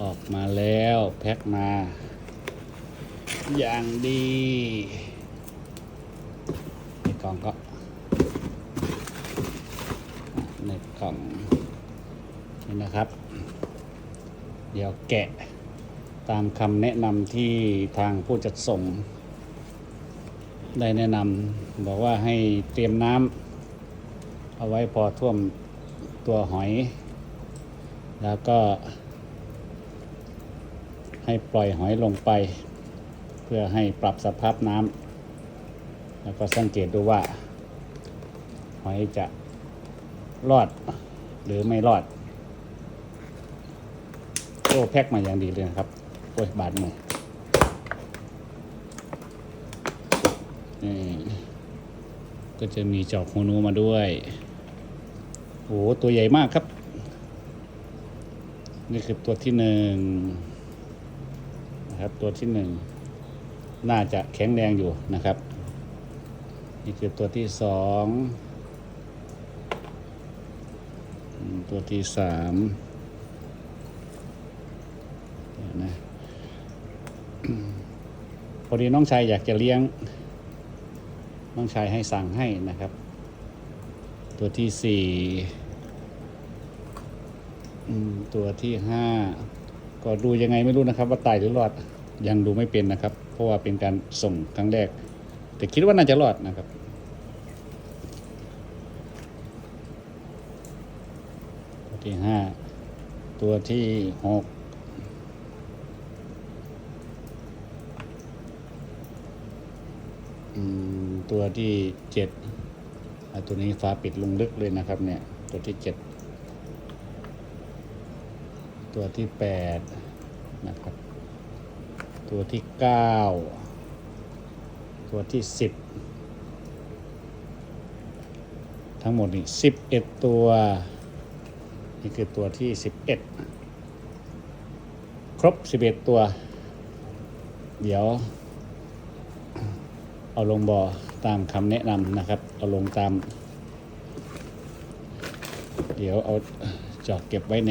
ออกมาแล้วแพ็คมา อย่างดีในกล่องก็ในกล่องนี่นะครับ เดี๋ยวแกะตามคำแนะนำที่ทางผู้จัดส่ง ได้แนะนำบอกว่าให้เตรียมน้ำเอาไว้พอท่วมตัวหอย แล้วก็ ให้ปล่อยหอยลงไป เพื่อให้ปรับสภาพน้ำแล้วก็สังเกตดูว่า หอยจะรอดหรือไม่รอดโอ้แพ็คมาอย่างดีเลยนะครับโอ้ยบาดมือนี่ก็จะมีจอกหูหนูมาด้วย โอ้ตัวใหญ่มากครับ นี่คือตัวที่หนึ่ง นะครับ ตัวที่หนึ่งน่าจะแข็งแรงอยู่นะครับ นี่คือตัวที่สองตัวที่สามนะพอดีน้องชายอยากจะเลี้ยง น้องชายให้สั่งให้นะครับ ตัวที่สี่ตัวที่ห้า ก็ดูยังไงไม่รู้นะครับ ว่าตายหรือรอดยังดูไม่เป็นนะครับ เพราะว่าเป็นการส่งครั้งแรก แต่คิดว่าน่าจะรอดนะครับตัวที่ห้าตัวที่หกตัวที่เจ็ดตัวนี้ฟ้าปิดลงลึกเลยนะครับเนี่ย ตัวที่เจ็ด ตัวที่แปดนะครับ ตัวที่เก้าตัวที่สิบทั้งหมดนี่สิบเอ็ดตัว นี่คือตัวที่สิบเอ็ดครบสิบเอ็ดตัว เดี๋ยว เอาลงบอ่อตามคำแนะนำนะครับ เอาลงตาม เดี๋ยวเอาจอกเก็บไว้ใน